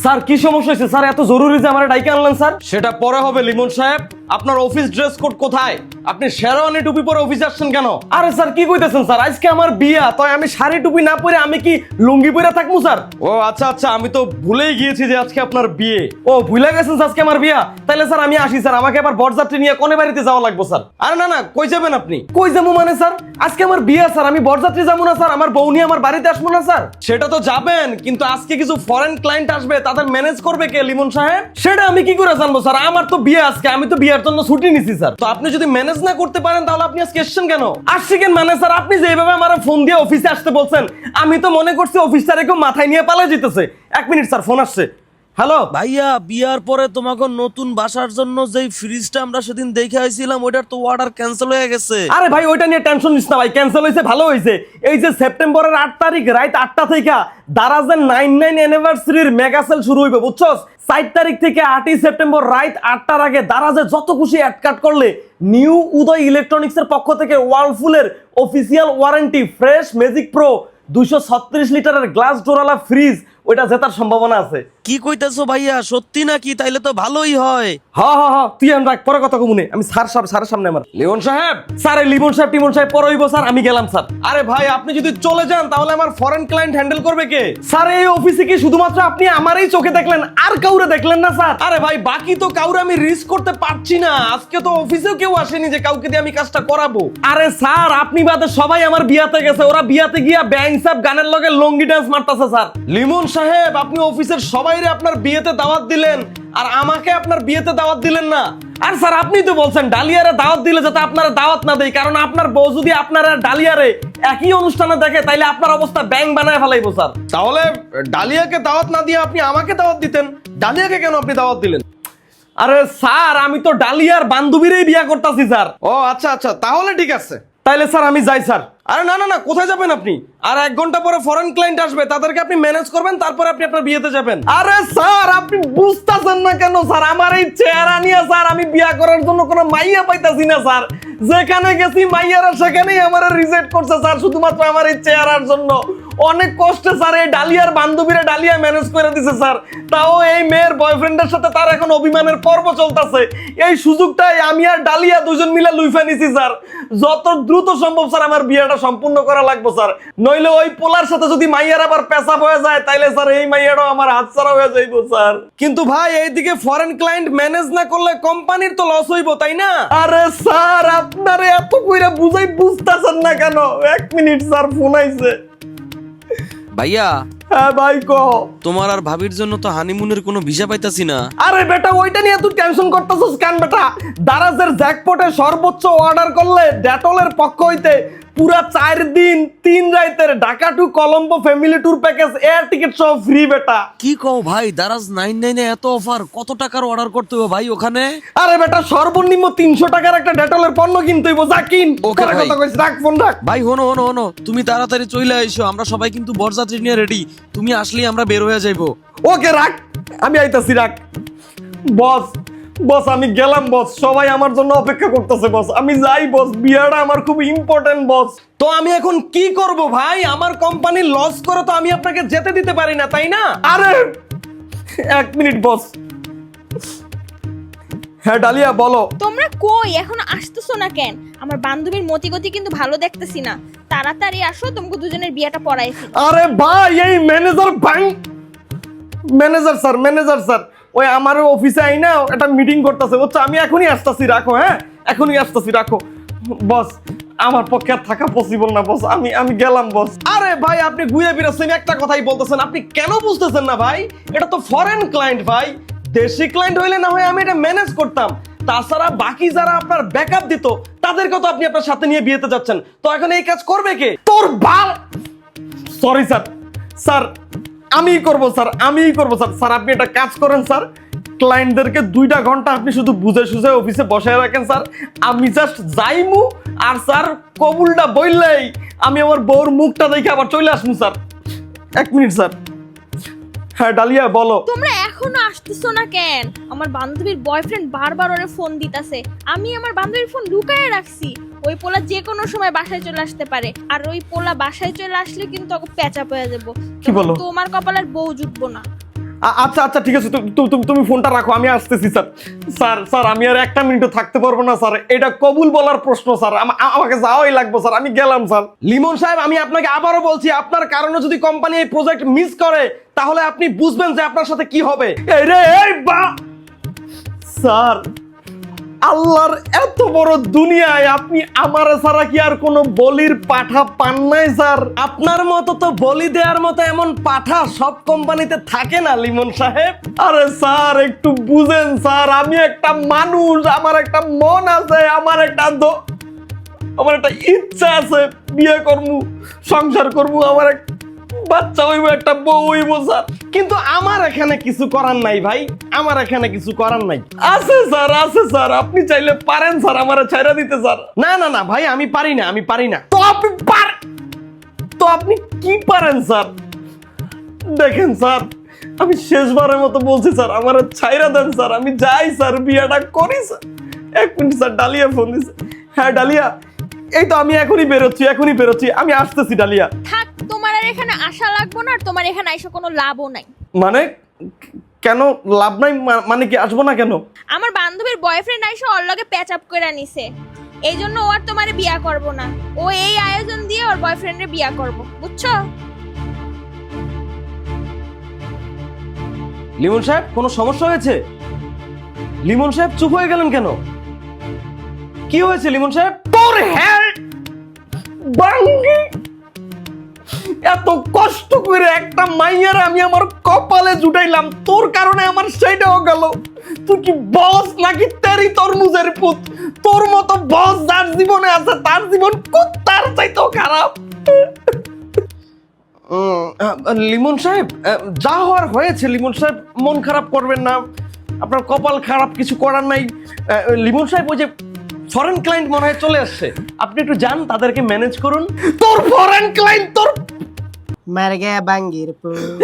Sir, কি সমস্যা হয়েছে? স্যার, এত জরুরি যে আমার ডাইকে আনলেন, স্যার? সেটা পরে হবে, লিমন সাহেব। আপনার অফিস ড্রেস কোড কোথায়? আপনি শেরওয়ানি টুপি পরে অফিসে আসছেন কেন? আরে স্যার কি কইতেছেন স্যার? আজকে আমার বিয়া তাই আমি শাড়ি টুপি না পরে আমি কি লুঙ্গি পরে থাকব স্যার? ও আচ্ছা আচ্ছা আমি তো ভুলেই গিয়েছি যে আজকে আপনার বিয়ে। ও ভুলে গেছেন আজকে আমার বিয়া? তাহলে স্যার আমি আসি স্যার আমাকে আবার বরযাত্রী নিয়ে কোনে বাড়িতে যাওয়া লাগবে স্যার? আরে না না কই যাবেন আপনি? কই যাব মানে স্যার? আজকে আমার বিয়ে স্যার আমি বরযাত্রী যাব না স্যার আমার বউ নিয়ে আমার বাড়িতে আসব না স্যার? সেটা তো যাবেন কিন্তু আজকে কিছু ফরেন ক্লায়েন্ট আসবে তাদের ম্যানেজ করবে কে লিমন সাহেব? সেটা আমি কি করে জানব স্যার? আমার তো বিয়ে আজকে আমি তো বিয়ের জন্য ছুটি নিছি, স্যার। তো আপনি যদি ম্যানেজ না করতে পারেন, তাহলে আপনি আজকে এসছেন কেন? আসছি কেন মানে স্যার, আপনি যেভাবে আমার ফোন দিয়ে অফিসে আসতে বলছেন, আমি তো মনে করছি অফিসটারে কেউ মাথায় নিয়ে পালা যেতেছে। এক মিনিট স্যার ফোন আসছে। হ্যালো? ভাইয়া বিয়ার পরে তোমাকে নতুন বাসার জন্য যেই ফ্রিজটা আমরা সেদিন দেখে আইছিলাম ওইটার তো অর্ডার ক্যান্সেল হয়ে গেছে। আরে ভাই ওইটা নিয়ে টেনশন নিস না ভাই ক্যান্সেল হয়েছে ভালো হয়েছে এই যে সেপ্টেম্বরের আট তারিখ রাত আটটা থেকে দারাজের নাইন নাইন অ্যানিভার্সারির মেগা সেল শুরু হইবে বুঝছস? সাত তারিখ থেকে আটই সেপ্টেম্বর রাত আটটার আগে দারাজে যত খুশি অ্যাড কাট করলে নিউ উদয় ইলেকট্রনিক্স এর পক্ষ থেকে ওয়ার্লফুলের official warranty fresh magic pro দুইশো ছত্রিশ লিটারের গ্লাস ডোরালা ফ্রিজ ওইটা জেতার সম্ভাবনা আছে। কি কইতেছো ভাইয়া? সত্যি নাকি? তাইলে তো ভালোই হয়। হ হ হ তুই আমি রাখ পরে কথা কমুনে আমি স্যার সাহেব স্যারের সামনে আমার। লিমন সাহেব! স্যার এই লিমন সাহেব টিমন সাহেব পরে হইবো স্যার আমি গেলাম স্যার। আরে ভাই আপনি যদি চলে যান তাহলে আমার ফরেন ক্লায়েন্ট হ্যান্ডেল করবে কে? স্যার এই অফিসে কি শুধুমাত্র আপনি আমারই চোখে দেখলেন আর কাউরে দেখলেন না স্যার? আরে ভাই বাকি তো কাউরে আমি রিস্ক করতে পারছি না। আজকে তো অফিসেও কেউ আসেনি যে কাউকে দিয়ে আমি কাজটা করাবো। আরে স্যার আপনি বাদে সবাই আমার বিয়াতে গেছে ওরা বিয়াতে গিয়া ব্যাংক সাহেব গানের লগে লঙ্গি ডান্স মারতাছে স্যার। লিমন সাহেব আপনি অফিসের সবাইরে আপনার বিয়েতে দাওয়াত দিলেন আর আমাকে আপনার বিয়েতে দাওয়াত দিলেন না। আর স্যার আপনি তো বলছেন ডালিয়ারে দাওয়াত দিলে যাতে আপনারা দাওয়াত না দেয় কারণ আপনার বউ যদি আপনার আর ডালিয়ারে একই অনুষ্ঠানে দেখে তাইলে আপনার অবস্থা ব্যাংক বানায় ফেলাইবো স্যার। তাহলে ডালিয়াকে দাওয়াত না দিয়ে আপনি আমাকে দাওয়াত দিতেন? ডালিয়াকে কেন আপনি দাওয়াত দিলেন? আরে স্যার আমি তো ডালিয়ার বান্ধবীরই বিয়া করতেছি স্যার। ও আচ্ছা আচ্ছা তাহলে ঠিক আছে। তাইলে স্যার, আমি যাই, স্যার। আরে না না না, কোথায় যাবেন আপনি? আর এক ঘণ্টা পরে ফরেন ক্লায়েন্ট আসবে, তাদেরকে আপনি ম্যানেজ করবেন, তারপরে আপনি আপনার বিয়েতে যাবেন। আরে স্যার, আপনি বুঝতেছেন না কেন, স্যার? আমার এই চেহারা নিয়ে, স্যার, আমি বিয়া করার জন্য কোনো মাইয়া পাইতাছি না, স্যার। যেখানে গেছি, মাইয়ারা সেখানেই আমার রিজেক্ট করছে, স্যার, শুধুমাত্র আমার এই চেহারার জন্য। অনেক কষ্টে স্যার, এই ডালিয়ার বান্ধবীরা ডালিয়া ম্যানেজ করে দিছে স্যার। তাও এই মেয়ের বয়ফ্রেন্ডের সাথে তার এখন অভিমানের পর্ব চলতেছে। এই সুযোগটাই আমি আর ডালিয়া দুজন মিলে লুইফা নিছি স্যার। যত দ্রুত সম্ভব স্যার আমার বিয়েটা সম্পূর্ণ করা লাগবে স্যার। নইলে ওই পোলার সাথে যদি মাইয়ার আবার পেশাব হয়ে যায়, তাইলে স্যার এই মাইয়াটাও আমার হাতছাড়া হয়ে যাইবো স্যার। কিন্তু ভাই, এইদিকে ফরেন ক্লায়েন্ট ম্যানেজ না করলে কোম্পানির তো লস হইবো, তাই না? আরে স্যার, আপনারে এত কইরা বুঝাই বুঝতাছেন না কেন? এক মিনিট স্যার ফোন আইছে। ভাইয়া। হ্যাঁ ভাই কো। তোমার আর ভাবির জন্য তো হানিমুনের কোনো ভিসা পাইতাছি না। আরে বেটা ওইটা নিয়ে তুই টেনশন করতেছিস কেন বেটা? দারাজের জ্যাকপটে সর্বোচ্চ অর্ডার করলে ডেটলের পক্ষ হইতে পুরা চার দিন তিন রাইতের Dhaka to Colombo family tour package air ticket সহ ফ্রি বেটা। কি কও ভাই দারাজ নাইন নাইনে এত অফার কত টাকার অর্ডার করতে হবে ভাই ওখানে? আরে বেটা সর্বনিম্ন তিনশো টাকার একটা ডেটলের পণ্য কিনতে হইব যা কিন। ভাই। কথা কইস রাখ ফোন রাখ। ভাই হনো হনো হনো তুমি তাড়াতাড়ি চলে আইসো আমরা সবাই কিন্তু বরযাত্রী নিয়ে রেডি তুমি আসলেই আমরা বের হয়ে যাইবো। ওকে রাখ। আমি আইতাছি রাখ। বস। বস আমি গেলাম বস সবাই আমার জন্য অপেক্ষা করতেছে বস আমি যাই বস বিয়াটা আমার খুব ইম্পর্টেন্ট বস তো আমি এখন কি করব ভাই? আমার কোম্পানি লস করে তো আমি আপনাকে যেতে দিতে পারি না তাই না? আরে এক মিনিট বস হ্যাঁ ডালিয়া বলো। তোমরা কই? এখন আসতেছো না কেন? আমার বান্ধবীর মতিগতি কিন্তু ভালো দেখতেছি না। তাড়াতাড়ি আসো তোমাকে দুজনের বিয়েটা পড়াইছি। আরে ভাই এই manager bank manager sir manager sir ওই আমার অফিসে আই না, একটা মিটিং করতেছে, বুঝছ? আমি এখনই আসতেছি, রাখো হ্যাঁ? এখনই আসতেছি, রাখো। বস, আমার পক্ষে আর থাকা পসিবল না, বস। আমি আমি গেলাম, বস। আরে ভাই, আপনি ঘুরে ফিরেছেন একটা কথাই বলতেছেন। আপনি কেন বুঝতেছেন না ভাই? এটা তো ফরেন ক্লায়েন্ট ভাই। দেশি ক্লায়েন্ট হইলে না হয় আমি এটা ম্যানেজ করতাম। তাছাড়া বাকি যারা আপনার ব্যাকআপ দিত তাদেরকে তো আপনি আপনার সাথে নিয়ে বিয়েতে যাচ্ছেন। তো এখন এই কাজ করবে কে? তোর বাল সরি স্যার স্যার আমিই করব, স্যার, আমিই করব, স্যার। স্যার, আপনি একটা কাজ করেন, স্যার। ক্লায়েন্টদেরকে দুইটা ঘণ্টা আপনি শুধু বুঝে সুঝে অফিসে বসায় রাখেন, স্যার। আমি জাস্ট যাইমু আর, স্যার, কবুলটা বললেই আমি আমার বউর মুখটা দেখে আবার চলে আসব স্যার। এক মিনিট, স্যার। হ্যাঁ ডালিয়া, বলো। তোমরা এখনও আসতেছো না কেন? আমার বান্ধবীর বয়ফ্রেন্ড বারবার ওরে ফোন দিতাছে। আমি আমার বান্ধবীর ফোন লুকায় রাখছি। ওই পোলা যে কোনো সময় বাসায় চলে আসতে পারে। আর ওই পোলা বাসায় চলে আসলে কিন্তু ওকে পেঁচা পেয়ে যাব। কি বলো? তোমার কপালের বউ জুটবো না। আ- আচ্ছা আচ্ছা ঠিক আছে। তু- তু- তুমি তুমি ফোনটা রাখো আমি আসতেছি স্যার। স্যার স্যার আমি আর একটা মিনিটও থাকতে পারব না স্যার। এটা কবুল বলার প্রশ্ন স্যার। আমা- আ- আমাকে যাওয়াই লাগবে স্যার। আমি গেলাম স্যার। লিমন সাহেব আমি আপনাকে আবারও বলছি আপনার কারণে যদি কোম্পানি এই প্রজেক্ট মিস করে তাহলে আপনি বুঝবেন যে আপনার সাথে কি হবে। এই রে এই বা! স্যার আল্লাহর এত বড় দুনিয়ায় আপনি আমার ছাড়া কি আর কোনো বলির পাঠা পান নাই, স্যার? আপনার মতো তো বলি দেওয়ার মতো এমন পাঠা সব কোম্পানিতে থাকে না, লিমন সাহেব। আরে স্যার, একটু বুঝেন, স্যার, আমি একটা মানুষ, আমার একটা মন আছে, আমার একটা আমার একটা ইচ্ছা আছে, বিয়ে করব, সংসার করব, আমার এক বাচ্চা হইব, একটা বউ হইব, স্যার। কিন্তু আমার এখানে কিছু করার নাই ভাই। আমার এখানে কিছু করার নাই। আছে স্যার আছে স্যার। আপনি চাইলে পারেন স্যার আমার ছাইরা দিতে স্যার। না না না ভাই আমি পারি না আমি পারি না। তো আপনি পার তো আপনি কি পারেন স্যার? দেখেন স্যার আমি শেষবারের মতো বলছি স্যার আমার ছাইরা দেন স্যার। আমি যাই স্যার বিয়েটা করি স্যার। এক মিনিট স্যার ডালিয়া ফোন দিছে। হ্যাঁ ডালিয়া এই তো আমি এখনই বেরোচ্ছি এখনই বেরোচ্ছি। আমি আসতেছি ডালিয়া। থাক তোমার আর এখানে আশা লাগবো না আর তোমার এখানে আইসা কোনো লাভও নাই। মানে কেন লাভ নাই? মা- মানে কি আসব না কেন? আমার বান্ধবীর বয়ফ্রেন্ড আইসা ওর লগে প্যাচ আপ করে নিছে। এই জন্য ও আর তোমার বিয়া করব না। ও এই আয়োজন দিয়ে ওর বয়ফ্রেন্ডের বিয়া করব বুঝছ? লিমন সাহেব কোনো সমস্যা হয়েছে? লিমন সাহেব চুপ হয়ে গেলেন কেন? কি হয়েছে লিমন সাহেব? তোর হেড বাঙ্গি এত কষ্ট করে একটা মাইয়ার আমি আমার কপালে জুটাইলাম। তোর কারণে আমার সেইটাও গেল। তুই কি বস নাকি তেরি তরমুজের পুত? তোর মতো বস যার জীবনে আছে তার জীবন কুত্তার চাইতেও খারাপ। লিমন সাহেব যা হওয়ার হয়েছে লিমন সাহেব মন খারাপ করবেন না। আপনার কপাল খারাপ কিছু করার নাই। লিমন সাহেব ওই যে ফরেন ক্লায়েন্ট মনে হয় চলে আসছে। আপনি একটু যান তাদেরকে ম্যানেজ করুন। তোর ফরেন ক্লায়েন্ট তোর Marga banggir pun.